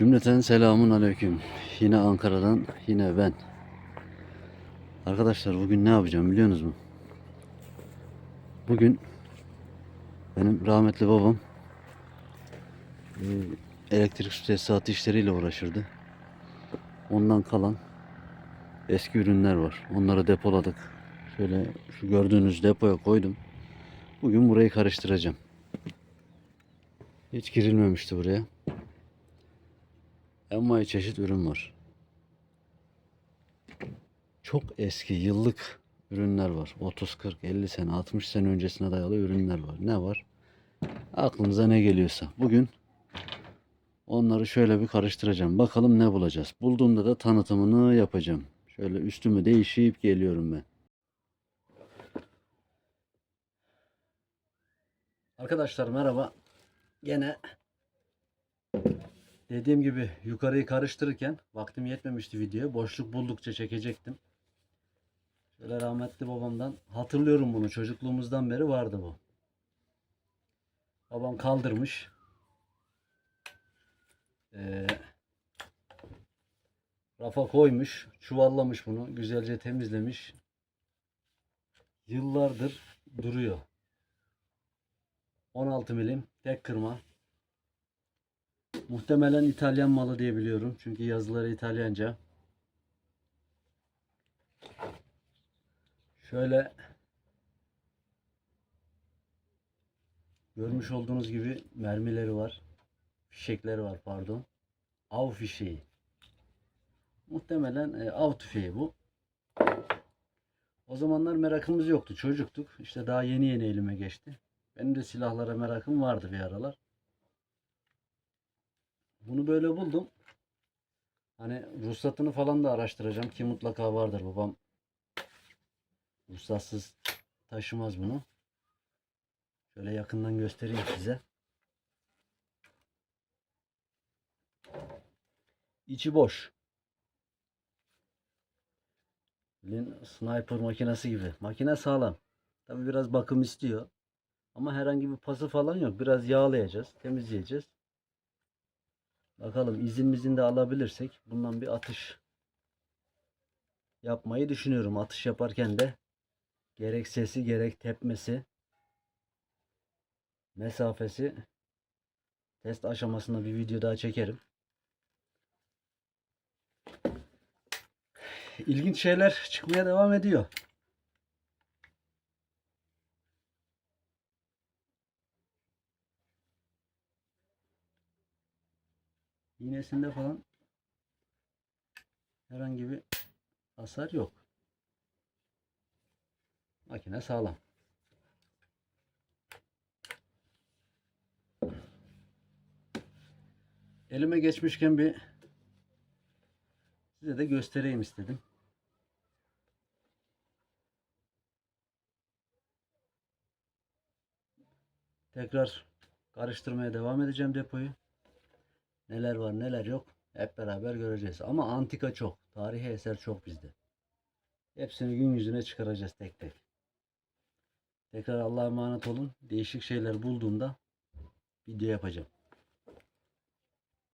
Cümleten selamun aleyküm. Yine Ankara'dan yine ben. Arkadaşlar bugün ne yapacağım biliyor musunuz? Bugün benim rahmetli babam e, elektrik su tesisatı işleriyle uğraşırdı. Ondan kalan eski ürünler var. Onları depoladık. Şöyle şu gördüğünüz depoya koydum. Bugün burayı karıştıracağım. Hiç girilmemişti buraya. Envai çeşit ürün var. Çok eski yıllık ürünler var. 30, 40, 50 sene, 60 sene öncesine dayalı ürünler var. Ne var? Aklınıza ne geliyorsa. Bugün onları şöyle bir karıştıracağım. Bakalım ne bulacağız. Bulduğumda da tanıtımını yapacağım. Şöyle üstümü değişip geliyorum ben. Arkadaşlar merhaba. Gene Dediğim gibi yukarıyı karıştırırken vaktim yetmemişti videoya. Boşluk buldukça çekecektim. Şöyle rahmetli babamdan hatırlıyorum bunu. Çocukluğumuzdan beri vardı bu. Babam kaldırmış. Ee, rafa koymuş. Çuvallamış bunu. Güzelce temizlemiş. Yıllardır duruyor. 16 milim tek kırma. Muhtemelen İtalyan malı diye biliyorum. Çünkü yazıları İtalyanca. Şöyle görmüş olduğunuz gibi mermileri var. Fişekleri var pardon. Av fişeği. Muhtemelen e, av tüfeği bu. O zamanlar merakımız yoktu. Çocuktuk. İşte daha yeni yeni elime geçti. Benim de silahlara merakım vardı bir aralar. Bunu böyle buldum. Hani ruhsatını falan da araştıracağım ki mutlaka vardır. Babam ruhsatsız taşımaz bunu. Şöyle yakından göstereyim size. İçi boş. Bilin sniper makinesi gibi. Makine sağlam. Tabi biraz bakım istiyor. Ama herhangi bir pası falan yok. Biraz yağlayacağız, temizleyeceğiz. Bakalım izin de alabilirsek bundan bir atış yapmayı düşünüyorum. Atış yaparken de gerek sesi gerek tepmesi mesafesi test aşamasında bir video daha çekerim. İlginç şeyler çıkmaya devam ediyor. İğnesinde falan herhangi bir hasar yok. Makine sağlam. Elime geçmişken bir size de göstereyim istedim. Tekrar karıştırmaya devam edeceğim depoyu. Neler var neler yok hep beraber göreceğiz. Ama antika çok. Tarihi eser çok bizde. Hepsini gün yüzüne çıkaracağız tek tek. Tekrar Allah'a emanet olun. Değişik şeyler bulduğumda video yapacağım.